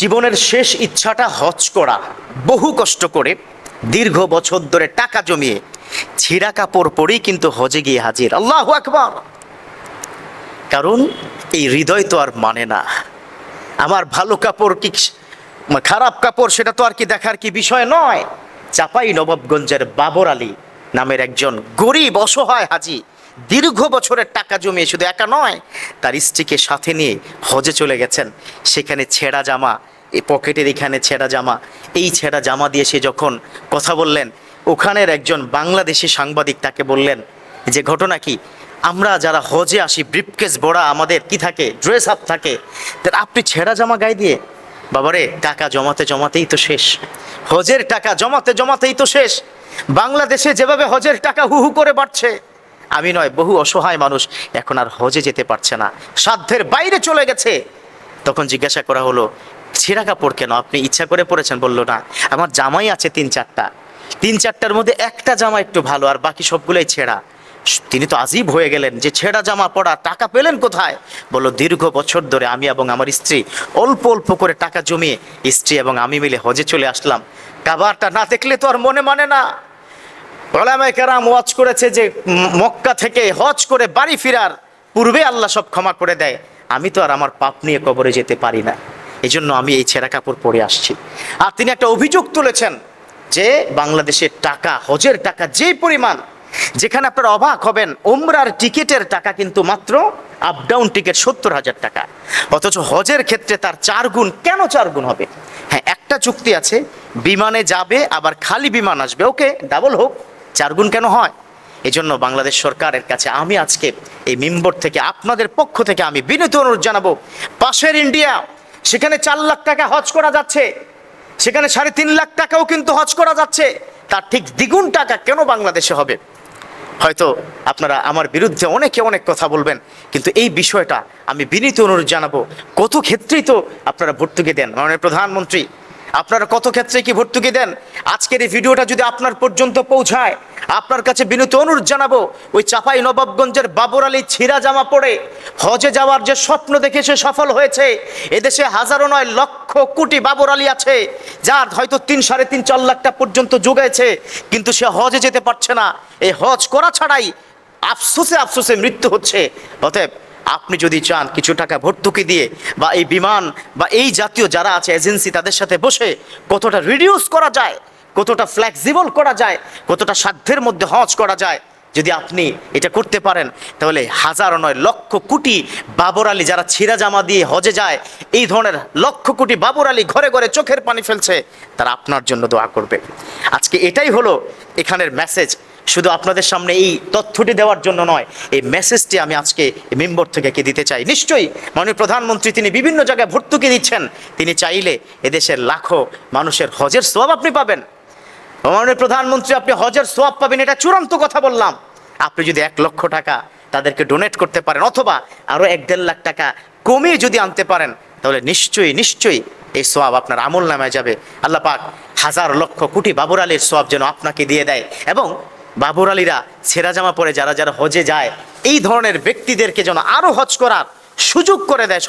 জীবনের শেষ ইচ্ছাটা হজ করা। বহু কষ্ট করে দীর্ঘ বছর ধরে টাকা জমিয়ে ছিঁড়া কাপড় পরেই কিন্তু হজে গিয়ে হাজির। আল্লাহ আকবর! কারণ এই হৃদয় তো আর মানে না। আমার ভালো কাপড় কি খারাপ কাপড় সেটা তো আর কি দেখার কি বিষয় নয়। চাপাই নবাবগঞ্জের বাবর আলী নামের একজন গরিব, অসহায় হাজি দীর্ঘ বছরের টাকা জমিয়ে শুধু একা নয়, তার স্ত্রীকে সাথে নিয়ে হজে চলে গেছেন। সেখানে ছেঁড়া জামা, এই পকেটের এখানে ছেঁড়া জামা, এই ছেঁড়া জামা দিয়ে সে যখন কথা বললেন, ওখানের একজন বাংলাদেশি সাংবাদিক তাকে বললেন, যে ঘটনা কি? আমরা যারা হজে আসি ব্রিফকেস বড়া আমাদের কি থাকে? ড্রেস আপ থাকে। তা আপনি ছেঁড়া জামা গায়ে দিয়ে, বাবারে, টাকা জমাতে জমাতেই তো শেষ। হজের টাকা জমাতে জমাতেই তো শেষ। বাংলাদেশে যেভাবে হজের টাকা হু হু করে বাড়ছে আমি নয়, বহু অসহায় মানুষ এখন আর হজে যেতে পারছে না। সাধ্যের বাইরে চলে গেছে। তখন জিজ্ঞাসা করা হলো, ছেঁড়া কাপড় কেন? আপনি ইচ্ছা করে পরেছেন? বলল, না, আমার জামাই আছে তিন চারটা। তিন চারটার মধ্যে একটা জামা একটু ভালো, আর বাকি সবগুলোই ছেঁড়া। তিনি তো আজীব হয়ে গেলেন, যে ছেঁড়া জামা পরা, টাকা পেলেন কোথায়? বলল, দীর্ঘ বছর ধরে আমি এবং আমার স্ত্রী অল্প অল্প করে টাকা জমিয়ে, স্ত্রী এবং আমি মিলে হজে চলে আসলাম। কাবারটা না দেখলে তো আর মনে মানে না। ওলামায়ে কেরাম ওয়াজ করেছে যে মক্কা থেকে হজ করে বাড়ি ফেরার পূর্বে আল্লাহ সব ক্ষমা করে দেয়। আমি তো আর আমার পাপ নিয়ে কবরে যেতে পারি না। এই জন্য আমি এই ছেঁড়া কাপড় পরে আসছি। আর তিনি একটা অভিযোগ তুলেছেন যে বাংলাদেশের টাকা, হজের টাকা যে পরিমাণ, যেখানে আপনারা অবাক হবেন ওমরার টিকিটের টাকা কিন্তু মাত্র আপ ডাউন টিকিট সত্তর হাজার টাকা। অথচ হজের ক্ষেত্রে তার চার গুণ, কেন চার গুণ হবে? হ্যাঁ একটা চুক্তি আছে, বিমানে যাবে, আবার খালি বিমান আসবে। ওকে ডাবল হোক চার গুণ কেন হয়? এই জন্য বাংলাদেশ সরকারের কাছে আমি আজকে এই মেম্বর থেকে, আপনাদের পক্ষ থেকে আমি বিনীত অনুরোধ জানাব। পাশের ইন্ডিয়া, সেখানে চার লাখ টাকা হজ করা যাচ্ছে। সেখানে সাড়ে তিন লাখ টাকাও কিন্তু হজ করা যাচ্ছে। তার ঠিক দ্বিগুণ টাকা কেন বাংলাদেশে হবে? হয়তো আপনারা আমার বিরুদ্ধে অনেকে অনেক কথা বলবেন, কিন্তু এই বিষয়টা আমি বিনীত অনুরোধ জানাব। কত ক্ষেত্রেই তো আপনারা ভর্তুকি দেন। মাননীয় প্রধানমন্ত্রী আপনারা কত ক্ষেত্রে কি ভর্তুকি দেন? আজকের এই ভিডিওটা যদি আপনার পর্যন্ত পৌঁছায়, আপনার কাছে বিনীত অনুরোধ জানাব, ওই চাপাই নবাবগঞ্জের বাবর আলী ছিঁড়া জামা পড়ে হজে যাওয়ার যে স্বপ্ন দেখে সে সফল হয়েছে, এদেশে হাজারো নয় লক্ষ কোটি বাবর আলী আছে, যার হয়তো তিন সাড়ে তিন চার লাখটা পর্যন্ত যোগাইছে কিন্তু সে হজে যেতে পারছে না। এই হজ করা ছাড়াই আফসোসে আফসোসে মৃত্যু হচ্ছে। অতএব আপনি যদি চান কিছু টাকা ভর্তুকি দিয়ে বা এই বিমান বা এই জাতীয় যারা আছে এজেন্সি তাদের সাথে বসে কতটা রিডিউস করা যায়, কতটা ফ্লেক্সিবল করা যায়, কতটা সাধ্যের মধ্যে হজ করা যায়, যদি আপনি এটা করতে পারেন, তাহলে হাজার নয়, লক্ষ কোটি বাবর আলী যারা ছিঁড়া জামা দিয়ে হজে যায়, এই ধরনের লক্ষ কোটি বাবর আলী ঘরে ঘরে চোখের পানি ফেলছে, তারা আপনার জন্য দোয়া করবে। আজকে এটাই হলো এখানের মেসেজ শুধু আপনাদের সামনে এই তথ্যটি দেওয়ার জন্য নয়, এই মেসেজটি আমি আজকে মেম্বর থেকে কে দিতে চাই? নিশ্চয়ই মাননীয় প্রধানমন্ত্রী তিনি বিভিন্ন জায়গায় ভর্তুকি দিচ্ছেন। তিনি চাইলে এদেশের লাখো মানুষের হজের সব আপনি পাবেন। মাননীয় প্রধানমন্ত্রী, আপনি হজের সোয়াব পাবেন, এটা চূড়ান্ত কথা বললাম। আপনি যদি এক লক্ষ টাকা তাদেরকে ডোনেট করতে পারেন, অথবা আরও এক দেড় লাখ টাকা কমিয়ে যদি আনতে পারেন, তাহলে নিশ্চয়ই নিশ্চয়ই এই সোয়াব আপনার আমল নামায় যাবে। আল্লাহ পাক হাজার লক্ষ কোটি বাবর আলীর সোয়াব যেন আপনাকে দিয়ে দেয়। এবং বাবর আলীরা ছেঁড়া জামা পরে যারা যারা হজে যায়, এই ধরনের ব্যক্তিদেরকে যেন আরও হজ করার সুযোগ করে দেয়